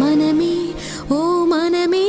மனமே ஓ மனமே